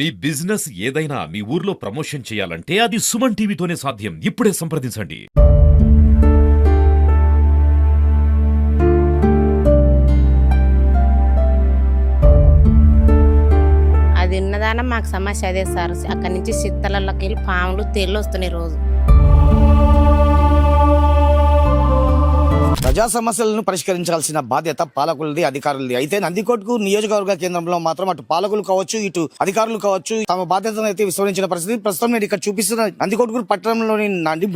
మీ business ఏదైనా మీ ఊర్లో promotion చేయాలంటే అది సుమన్ టీవీతోనే సాధ్యం. ఇప్పుడే సంప్రదించండి. అది ఉన్నదాన మాకు సమస్య అదే సార్. అక్కడి నుంచి చిత్తలకి వెళ్ళి పాములు తేళ్ళు వస్తున్నాయి రోజు. ప్రజా సమస్యలను పరిష్కరించాల్సిన బాధ్యత పాలకులది అధికారులది. అయితే నందికోట్కు నియోజకవర్గ కేంద్రంలో మాత్రం అటు పాలకులు కావచ్చు ఇటు అధికారులు కావచ్చు తమ బాధ్యతను అయితే విస్మరించిన పరిస్థితి. ప్రస్తుతం నేను ఇక్కడ చూపిస్తున్న నందికోట్కు పట్టణంలోని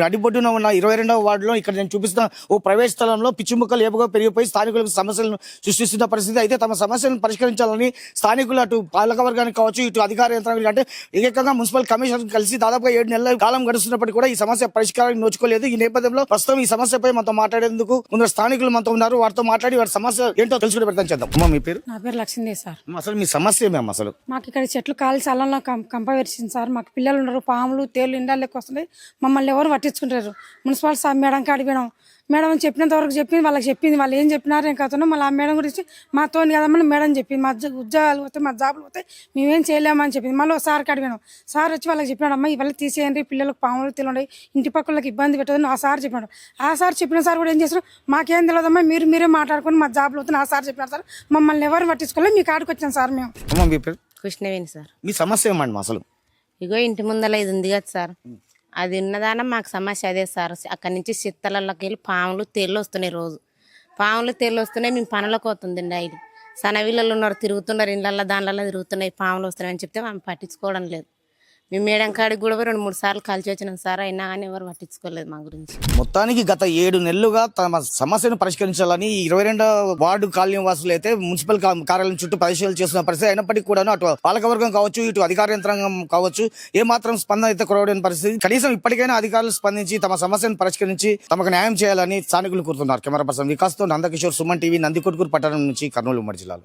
నడిబొడ్డున ఉన్న ఇరవై రెండవ వార్డులో ఇక్కడ నేను చూపిస్తున్న ఓ ప్రవేశ స్థలంలో పిచ్చిముక్కలు ఏపుగా పెరిగిపోయి స్థానికులకు సమస్యలను సృష్టిస్తున్న పరిస్థితి. అయితే తమ సమస్యలను పరిష్కరించాలని స్థానికులు అటు పాలక వర్గానికి కావచ్చు ఇటు అధికార యంత్రాంగానికి అంటే ఏకంగా మున్సిపల్ కమిషనర్ కలిసి దాదాపుగా ఏడు నెలల కాలం గడుస్తున్నప్పటికీ కూడా ఈ సమస్య పరిష్కారానికి నోచుకోలేదు. ఈ నేపథ్యంలో ప్రస్తుతం ఈ సమస్యపై మనతో మాట్లాడేందుకు కొందరు స్థానికులు మనతో ఉన్నారు వారితో మాట్లాడి వారి సమస్య ఏంటో తెలుసుకునే ప్రయత్నం చేద్దాం. అమ్మా మీ పేరు? నా పేరు లక్ష్మీదేవి సార్. అమ్మా, అసలు మీ సమస్య ఏమేమి అసలు? మాకు ఇక్కడ చెట్లు కాలి కం- కంప విరిచింది సార్. మాకు పిల్లలు ఉన్నారు పాములు తేలు ఇండాలు లెక్క వస్తున్నాయి. మమ్మల్ని ఎవరు పట్టించుకుంటారు? మున్సిపల్ సార్ మేడం కాడికి పోయినాం మేడం చెప్పినంత వరకు చెప్పింది వాళ్ళకి చెప్పింది వాళ్ళు ఏం చెప్పినారు ఏం కథనో మళ్ళీ ఆ మేడం గురించి మాతో కదమ్మని మేడం చెప్పింది మా ఉద్యోగ- ఉద్యోగాలు పోతే మా జాబులు పోతే మేమేం చేయలేమని చెప్పింది. మళ్ళీ సార్ కాడికి పోయినాం సార్ వచ్చి వాళ్ళకి చెప్పినాడు అమ్మ ఇవాళ తీసేయండి పిల్లలకు పాములు తెలియండి ఇంటి పక్కలకి ఇబ్బంది పెట్టదని ఆ సార్ చెప్పినాడు. ఆ సార్ చెప్పిన సార్ కూడా ఏం చేస్తారు మాకేం తెలియదమ్మా మీరు మీరే మాట్లాడుకొని మా జాబులు అవుతుంది ఆ సార్ చెప్పినారు సార్. మమ్మల్ని ఎవరు పట్టించుకోలేదు మీ కాడికి వచ్చాం సార్ మేము. కృష్ణవేణి సార్. మీ సమస్య ఏమండి అసలు? ఇగో ఇంటి ముందర ఇది ఉంది కదా సార్. అది ఉన్నదాన మాకు సమస్య అదే సార్. అక్కడి నుంచి చిత్తలలోకి వెళ్ళి పాములు తేళ్ళు వస్తున్నాయి రోజు. పాములు తేళ్ళు వస్తున్నాయి మేము పనులకు పోతుంది డైలీ సనవిల్లలు ఉన్నారు తిరుగుతున్నారు ఇళ్ళల్లో దానిలలో తిరుగుతున్నాయి పాములు వస్తున్నాయి అని చెప్తే మేము పట్టించుకోవడం లేదు. మేము మేడం కాడికి కూడా రెండు మూడు సార్లు కలిసి వచ్చినాం సార్ అయినా కానీ ఎవరు పట్టించుకోలేదు మా గురించి. మొత్తానికి గత ఏడు నెలలుగా తమ సమస్యను పరిష్కరించాలని ఈ ఇరవై రెండో వార్డు కాలనీ వాసులు అయితే మున్సిపల్ కార్యాలయం చుట్టూ పరిశీలన చేస్తున్న పరిస్థితి అయినప్పటికీ కూడా అటు పాలకవర్గం కావచ్చు ఇటు అధికార యంత్రాంగం కావచ్చు ఏ మాత్రం స్పందన అయితే కురవడని పరిస్థితి. కనీసం ఇప్పటికైనా అధికారులు స్పందించి తమ సమస్యను పరిష్కరించి తమకు న్యాయం చేయాలని స్థానికులు కోరుతున్నారు. కెమెరా పర్సన్ వికాస్తో నందకిషోర్ సుమన్ టీవీ నందికొట్కూరు పట్టణం నుంచి కర్నూలు ఉమ్మడి జిల్లాలో.